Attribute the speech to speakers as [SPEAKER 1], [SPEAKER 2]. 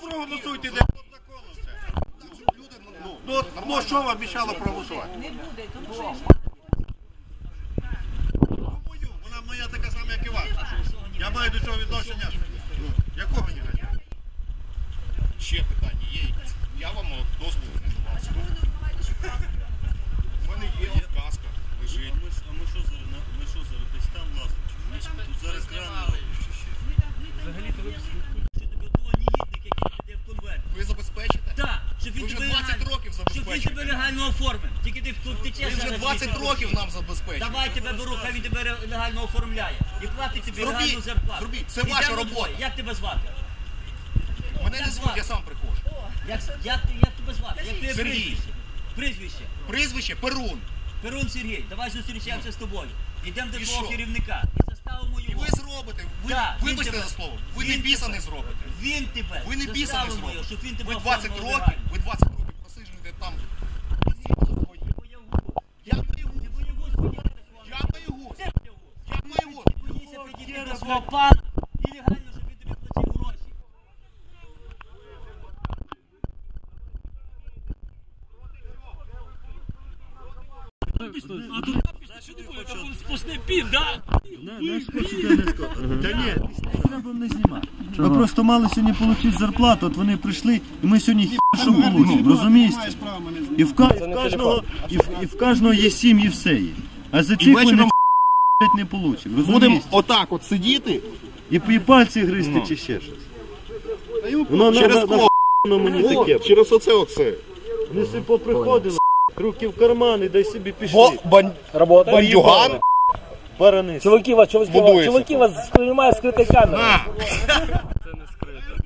[SPEAKER 1] Проголосуйте, де по. Ну, ну що вам обіцяли проголосувати?
[SPEAKER 2] Не буде, тому що
[SPEAKER 1] Мою, вона моя така сама, як і ваша. Я маю до цього відношення. Ну, якого не гадя?
[SPEAKER 3] Ще питання є якісь? Я вам дозволу не давав. У мене є казка, лежить.
[SPEAKER 4] А ми, ж- а ми що зараз, на- ми що зараз десь там лазимо? чи що? Тут зараз крани чи ще? Взагалі-то ви що тебе того негідник, який піде в конверт.
[SPEAKER 3] Ви забезпечите?
[SPEAKER 4] Так, щоб він
[SPEAKER 3] Ви вже
[SPEAKER 4] тебе
[SPEAKER 3] 20
[SPEAKER 4] легально-
[SPEAKER 3] років
[SPEAKER 4] Щоб він тебе
[SPEAKER 3] забезпечуєте.
[SPEAKER 4] Легально оформив. Тільки ти тут втечеш.
[SPEAKER 3] Ви вже 20 років нам забезпечуєте.
[SPEAKER 4] Давай тебе беру, хай він тебе легально оформляє. І платить тобі
[SPEAKER 3] Зробіть,
[SPEAKER 4] легальну зарплату.
[SPEAKER 3] зробіть. Це
[SPEAKER 4] Ідемо
[SPEAKER 3] ваша
[SPEAKER 4] двоє.
[SPEAKER 3] робота.
[SPEAKER 4] Як тебе звати?
[SPEAKER 3] Мене не звуть, я сам приходжу.
[SPEAKER 4] Як, як, ти- як тебе звати? Як твоє
[SPEAKER 3] Сергій.
[SPEAKER 4] прізвище? Прізвище.
[SPEAKER 3] Прізвище Перун.
[SPEAKER 4] Перун Сергій, давай зустрічаємося з тобою. Йдемо до
[SPEAKER 3] І
[SPEAKER 4] твого
[SPEAKER 3] що?
[SPEAKER 4] керівника і заставимо
[SPEAKER 3] І
[SPEAKER 4] його.
[SPEAKER 3] ви зробите. Ви,
[SPEAKER 4] Да, він
[SPEAKER 3] вибачте
[SPEAKER 4] тебе-
[SPEAKER 3] за слово. Ви
[SPEAKER 4] він
[SPEAKER 3] не біса
[SPEAKER 4] тебе-
[SPEAKER 3] не зробите.
[SPEAKER 4] Він тебе
[SPEAKER 3] Ви не біса не
[SPEAKER 4] заставимо
[SPEAKER 3] зробите.
[SPEAKER 4] його, щоб він тебе
[SPEAKER 3] Ви 20
[SPEAKER 4] оформив
[SPEAKER 3] років,
[SPEAKER 4] легально.
[SPEAKER 3] ви 20 років просиджуєте там. Я боягуз. Я боягуз. Я боягуз.
[SPEAKER 4] Боїшся підійти до свого пана і легально, щоб він тобі платив гроші.
[SPEAKER 5] Сплошний пів, да?
[SPEAKER 6] Та ні, треба не знімати. Ми просто мали сьогодні отримати зарплату, от вони прийшли, і ми сьогодні хі що получимо, розумієте? І в, ка- і в кожного, і в, і в кожного є сім'ї все є. А за цих вони
[SPEAKER 1] вечором
[SPEAKER 6] блядь, не получимо,
[SPEAKER 1] Будемо
[SPEAKER 6] розумієте?
[SPEAKER 1] отак от сидіти.
[SPEAKER 6] І, і пальці гризти чи ще щось. Воно
[SPEAKER 1] Через
[SPEAKER 6] на, на,
[SPEAKER 1] кого?
[SPEAKER 6] на мені таке.
[SPEAKER 1] через оце оце.
[SPEAKER 6] Вони собі поприходили, Руки в кармани, дай
[SPEAKER 1] себе
[SPEAKER 6] пішли.
[SPEAKER 1] бан... Работа. Бандюган.
[SPEAKER 6] Баранист.
[SPEAKER 7] Чуваки, вас, чуваки, вас,
[SPEAKER 1] Будується.
[SPEAKER 7] чуваки, вас немає скритої камери.
[SPEAKER 1] Це не скрито.